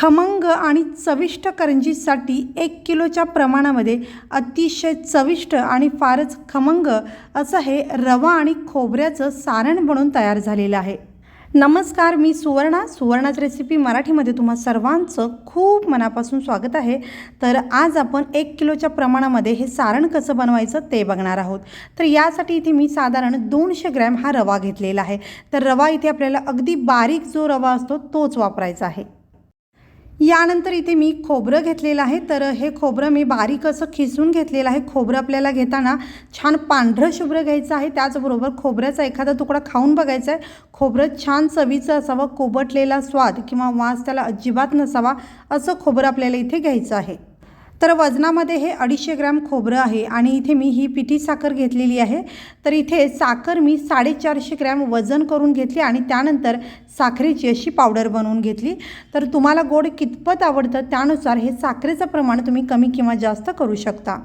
खमंग आणि चविष्ट करंजीसाठी एक किलोच्या प्रमाणामध्ये अतिशय चविष्ट आणि फारच खमंग असं हे रवा आणि खोबऱ्याचं सारण बनून तयार झालेलं आहे. नमस्कार मी सुवर्णा. सुवर्णाच रेसिपी मराठीमध्ये तुम्हा सर्वांचं खूप मनापासून स्वागत आहे. तर आज आपण एक किलोच्या प्रमाणामध्ये हे सारण कसं बनवायचं ते बघणार आहोत. तर यासाठी इथे मी साधारण दोनशे ग्रॅम हा रवा घेतलेला आहे. तर रवा इथे आपल्याला अगदी बारीक जो रवा असतो तोच वापरायचा आहे. यानंतर इथे मी खोबरं घेतलेलं आहे. तर हे खोबरं मी बारीक असं खिसून घेतलेलं आहे. खोबरं आपल्याला घेताना छान पांढरं शुभ्र घ्यायचं आहे. त्याचबरोबर खोबऱ्याचा एखादा तुकडा खाऊन बघायचा आहे. खोबरं छान चवीचं असावं कोबटलेला स्वाद किंवा वास त्याला अजिबात नसावा असं खोबरं आपल्याला इथे घ्यायचं आहे. तर वजनामध्ये हे अडीचशे ग्रॅम खोबरं आहे आणि इथे मी ही पिठी साखर घेतलेली आहे. तर इथे साखर मी साडेचारशे ग्रॅम वजन करून घेतली आणि त्यानंतर साखरेची अशी पावडर बनवून घेतली. तर तुम्हाला गोड कितपत आवडतं त्यानुसार हे साखरेचं प्रमाण तुम्ही कमी किंवा जास्त करू शकता.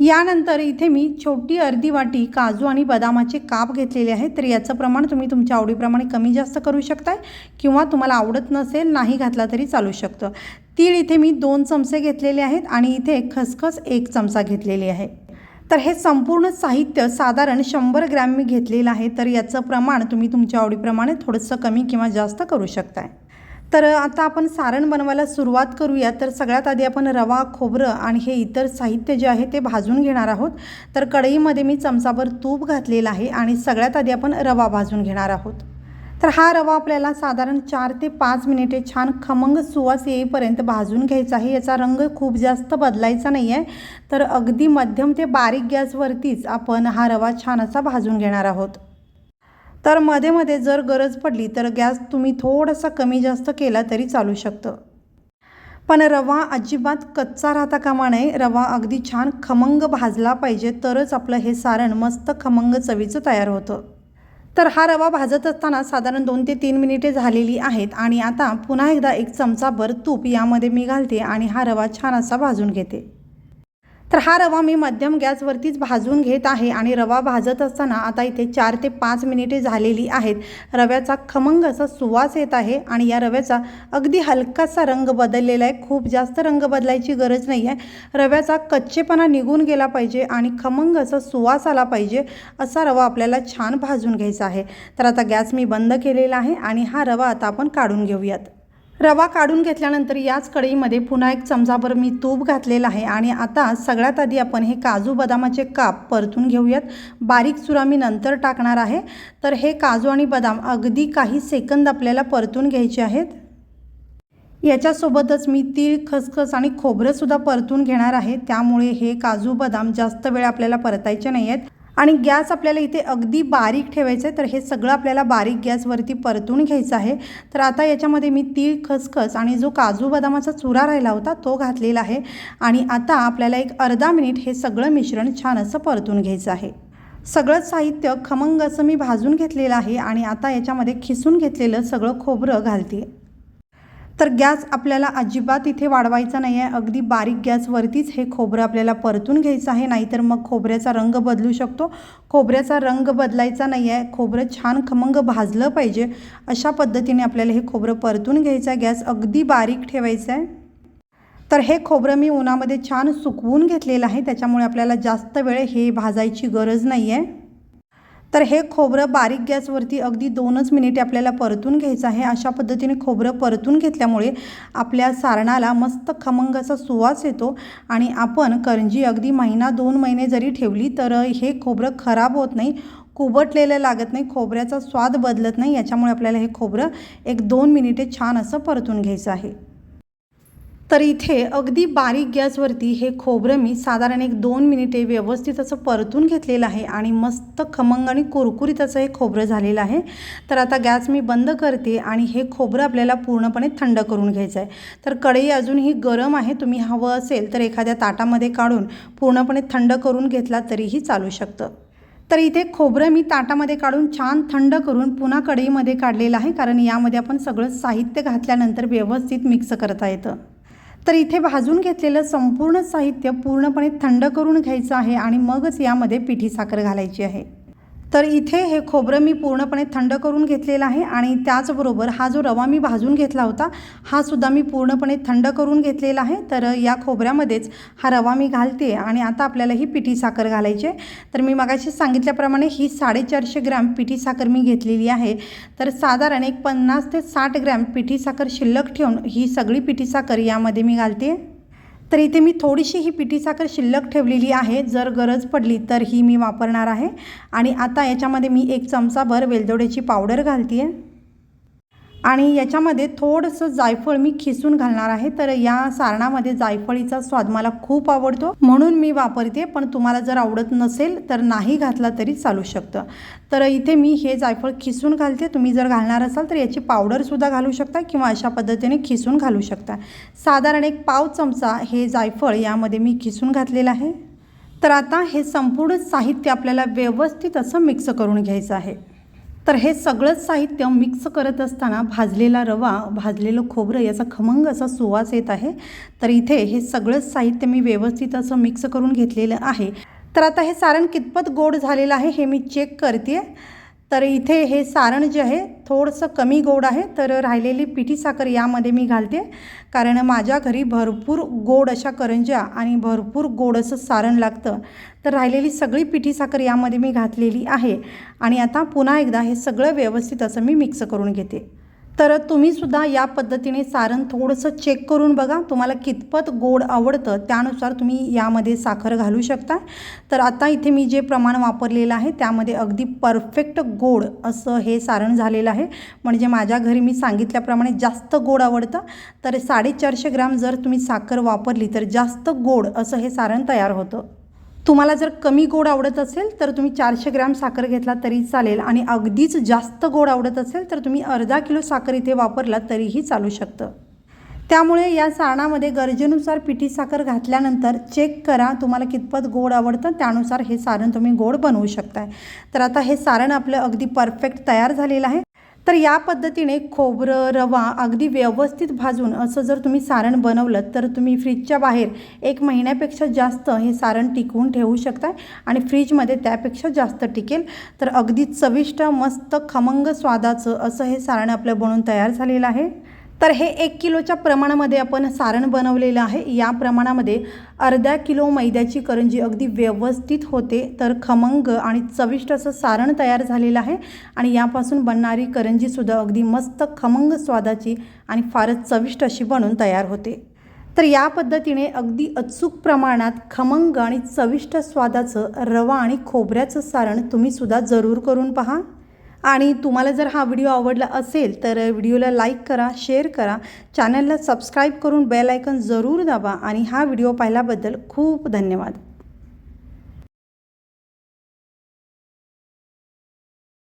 यानंतर इथे मी छोटी अर्धी वाटी काजू आणि बदामाचे काप घेतलेले आहेत. तर याचं प्रमाण तुम्ही तुमच्या आवडीप्रमाणे कमी जास्त करू शकताय किंवा तुम्हाला आवडत नसेल नाही घातला तरी चालू शकतं. तीळ इथे मी दोन चमचे घेतलेले आहेत आणि इथे खसखस एक चमचा घेतलेली आहे. तर हे संपूर्ण साहित्य साधारण शंभर ग्रॅम मी घेतलेलं आहे तर याचं प्रमाण तुम्ही तुमच्या आवडीप्रमाणे थोडंसं कमी किंवा जास्त करू शकताय. तर आता आपण सारण बनवायला सुरुवात करूया. तर सगळ्यात आधी आपण रवा खोबरं आणि हे इतर साहित्य जे आहे ते भाजून घेणार आहोत. तर कढईमध्ये मी चमचाभर तूप घातलेलं आहे आणि सगळ्यात आधी आपण रवा भाजून घेणार आहोत. तर हा रवा आपल्याला साधारण चार ते पाच मिनिटे छान खमंग सुवास येईपर्यंत भाजून घ्यायचा आहे. याचा रंग खूप जास्त बदलायचा नाही आहे तर अगदी मध्यम ते बारीक गॅसवरतीच आपण हा रवा छान असा भाजून घेणार आहोत. तर मध्ये मध्ये जर गरज पडली तर गॅस तुम्ही थोडासा कमी जास्त केला तरी चालू शकतं. पण रवा अजिबात कच्चा राहता कामा नये. रवा अगदी छान खमंग भाजला पाहिजे तरच आपलं हे सारण मस्त खमंग चवीचं तयार होतं. तर हा रवा भाजत असताना साधारण दोन ते तीन मिनिटे झालेली आहेत आणि आता पुन्हा एकदा एक चमचाभर तूप यामध्ये मी घालते आणि हा रवा छान असा भाजून घेते. तर हा रवा मी मध्यम गॅसवरतीच भाजून घेत आहे आणि रवा भाजत असताना आता इथे चार ते पाच मिनिटे झालेली आहेत. रव्याचा खमंग असा सुवास येत आहे आणि या रव्याचा अगदी हलकासा रंग बदललेला आहे. खूप जास्त रंग बदलायची गरज नाही आहे रव्याचा कच्चेपणा निघून गेला पाहिजे आणि खमंग असा सुवास आला पाहिजे असा रवा आपल्याला छान भाजून घ्यायचा आहे. तर आता गॅस मी बंद केलेला आहे आणि हा रवा आता आपण काढून घेऊयात. रवा काढून घेतल्यानंतर याच कढईमध्ये पुन्हा एक चमचाभर मी तूप घातलेलं आहे आणि आता सगळ्यात आधी आपण हे काजू बदामाचे काप परतून घेऊयात. बारीक चुरा मी नंतर टाकणार आहे. तर हे काजू आणि बदाम अगदी काही सेकंद आपल्याला परतून घ्यायचे आहेत. याच्यासोबतच मी तीळ खसखस आणि खोबरंसुद्धा परतून घेणार आहे. त्यामुळे हे काजू बदाम जास्त वेळ आपल्याला परतायचे नाही आहेत आणि गॅस आपल्याला इथे अगदी बारीक ठेवायचं आहे तर हे सगळं आपल्याला बारीक गॅसवरती परतून घ्यायचं आहे. तर आता याच्यामध्ये मी तीळ खसखस आणि जो काजू बदामाचा चुरा राहिला होता तो घातलेला आहे. आणि आता आपल्याला एक अर्धा मिनिट हे सगळं मिश्रण छान असं परतून घ्यायचं आहे. सगळंच साहित्य खमंग असं मी भाजून घेतलेलं आहे आणि आता याच्यामध्ये खिसून घेतलेलं सगळं खोबरं घालते. तर गॅस आपल्याला अजिबात इथे वाढवायचा नाही आहे. अगदी बारीक गॅसवरतीच हे खोबरं आपल्याला परतून घ्यायचं आहे नाहीतर मग खोबऱ्याचा रंग बदलू शकतो. खोबऱ्याचा रंग बदलायचा नाही आहे. खोबरं छान खमंग भाजलं पाहिजे. अशा पद्धतीने आपल्याला हे खोबरं परतून घ्यायचं आहे. गॅस अगदी बारीक ठेवायचं आहे. तर हे खोबरं मी उन्हामध्ये छान सुकवून घेतलेलं आहे. त्याच्यामुळे आपल्याला जास्त वेळ हे भाजायची गरज नाही आहे. तर हे खोबरं बारीक गॅसवरती अगदी दोनच मिनिटे आपल्याला परतून घ्यायचं आहे. अशा पद्धतीने खोबरं परतून घेतल्यामुळे आपल्या सारणाला मस्त खमंगाचा सुवास येतो आणि आपण करंजी अगदी महिना दोन महिने जरी ठेवली तर हे खोबरं खराब होत नाही कुबटलेलं लागत नाही खोबऱ्याचा स्वाद बदलत नाही. याच्यामुळे आपल्याला हे खोबरं एक दोन मिनिटे छान असं परतून घ्यायचं आहे. तर इथे अगदी बारीक गॅसवरती हे खोबरं मी साधारण एक दोन मिनिटे व्यवस्थित असं परतून घेतलेलं आहे आणि मस्त खमंग आणि कुरकुरीत असं हे खोबरं झालेलं आहे. तर आता गॅस मी बंद करते आणि हे खोबरं आपल्याला पूर्णपणे थंड करून घ्यायचं आहे. तर कढई अजूनही गरम आहे तुम्ही हवं असेल तर एखाद्या ताटामध्ये काढून पूर्णपणे थंड करून घेतला तरीही चालू शकतं. तर इथे खोबरं मी ताटामध्ये काढून छान थंड करून पुन्हा कढईमध्ये काढलेलं आहे कारण यामध्ये आपण सगळं साहित्य घातल्यानंतर व्यवस्थित मिक्स करता येतं. तर इथे भाजून घेतलेलं संपूर्ण साहित्य पूर्णपणे थंड करून घ्यायचं आहे आणि मगच यामध्ये पिठी साखर घालायची आहे. तर इथे हे खोबरं मी पूर्णपणे थंड करून घेतलेलं आहे आणि त्याचबरोबर हा जो रवा मी भाजून घेतला होता हा सुद्धा मी पूर्णपणे थंड करून घेतलेला आहे. तर या खोबऱ्यामध्येच हा रवा मी घालते आणि आता आपल्याला ही पिठी साखर घालायची आहे. तर मी मगाशी सांगितल्याप्रमाणे ही साडेचारशे ग्रॅम पिठी साखर मी घेतलेली आहे. तर साधारण एक पन्नास ते साठ ग्रॅम पिठी साखर शिल्लक ठेवून ही सगळी पिठी साखर यामध्ये मी घालते तर इथे मी थोडीशी ही पिठी साखर शिल्लक ठेवलेली आहे. जर गरज पडली तर ही मी वापरणार आहे. आणि आता याच्यामध्ये मी एक चमचाभर वेलदोड्याची पावडर घालते आहे आणि याच्यामध्ये थोडंसं जायफळ मी खिसून घालणार आहे. तर या सारणामध्ये जायफळीचा स्वाद मला खूप आवडतो. म्हणून मी वापरते पण तुम्हाला जर आवडत नसेल तर नाही घातला तरी चालू शकतं. तर इथे मी हे जायफळ खिसून घालते. तुम्ही जर घालणार असाल तर याची पावडरसुद्धा घालू शकता किंवा अशा पद्धतीने खिसून घालू शकता. साधारण एक पाव चमचा हे जायफळ यामध्ये मी खिसून घातलेलं आहे. तर आता हे संपूर्ण साहित्य आपल्याला व्यवस्थित असं मिक्स करून घ्यायचं आहे. तर हे सगळंच साहित्य मिक्स करत असताना भाजलेला रवा भाजलेलं खोबरं याचा खमंग असा सुवास येत आहे. तर इथे हे सगळंच साहित्य मी व्यवस्थित असं मिक्स करून घेतलेलं आहे. तर आता हे सारण कितपत गोड झालेलं आहे हे मी चेक करते तर इथे हे सारण जे आहे थोडंसं कमी गोड आहे तर राहिलेली पिठी साखर यामध्ये मी घालते. कारण माझ्या घरी भरपूर गोड अशा करंज्या आणि भरपूर गोड असं सारण लागतं. तर राहिलेली सगळी पिठी साखर यामध्ये मी घातलेली आहे. आणि आता पुन्हा एकदा हे सगळं व्यवस्थित असं मी मिक्स करून घेते. तर तुम्हीसुद्धा या पद्धतीने सारण थोडंसं चेक करून बघा. तुम्हाला कितपत गोड आवडतं त्यानुसार तुम्ही यामध्ये साखर घालू शकता. तर आता इथे मी जे प्रमाण वापरलेलं आहे त्यामध्ये अगदी परफेक्ट गोड असं हे सारण झालेलं आहे. म्हणजे माझ्या घरी मी सांगितल्याप्रमाणे जास्त गोड आवडतं. तर साडेचारशे ग्राम जर तुम्ही साखर वापरली तर जास्त गोड असं हे सारण तयार होतं. तुम्हाला जर कमी गोड आवडत असेल तर तुम्ही चारशे ग्रॅम साखर घेतला तरी चालेल आणि अगदीच जास्त गोड आवडत असेल तर तुम्ही अर्धा किलो साखर इथे वापरला तरीही चालू शकतं. त्यामुळे या सारणामध्ये गरजेनुसार पिठी साखर घातल्यानंतर चेक करा तुम्हाला कितपत गोड आवडतं त्यानुसार हे सारण तुम्ही गोड बनवू शकताय. तर आता हे सारण आपलं अगदी परफेक्ट तयार झालेलं आहे. तर या पद्धतीने खोबरं रवा अगदी व्यवस्थित भाजून असं जर तुम्ही सारण बनवलं तर तुम्ही फ्रीजच्या बाहेर एक महिन्यापेक्षा जास्त हे सारण टिकवून ठेवू शकताय आणि फ्रीजमध्ये त्यापेक्षा जास्त टिकेल. तर अगदी चविष्ट मस्त खमंग स्वादाचं असं हे सारण आपलं बनवून तयार झालेलं आहे. तर हे एक किलोच्या प्रमाणामध्ये आपण सारण बनवलेलं आहे. या प्रमाणामध्ये अर्ध्या किलो मैद्याची करंजी अगदी व्यवस्थित होते. तर खमंग आणि चविष्ट असं सारण तयार झालेलं आहे आणि यापासून बनणारी करंजीसुद्धा अगदी मस्त खमंग स्वादाची आणि फारच चविष्ट अशी बनून तयार होते. तर या पद्धतीने अगदी अचूक प्रमाणात खमंग आणि चविष्ट स्वादाचं रवा आणि खोबऱ्याचं सारण तुम्हीसुद्धा जरूर करून पहा. आणि तुम्हाला जर हा व्हिडिओ आवडला असेल तर व्हिडिओला लाईक करा शेअर करा. चॅनलला सबस्क्राईब करून बेल आयकन जरूर दाबा. आणि हा व्हिडिओ पाहिल्याबद्दल खूप धन्यवाद.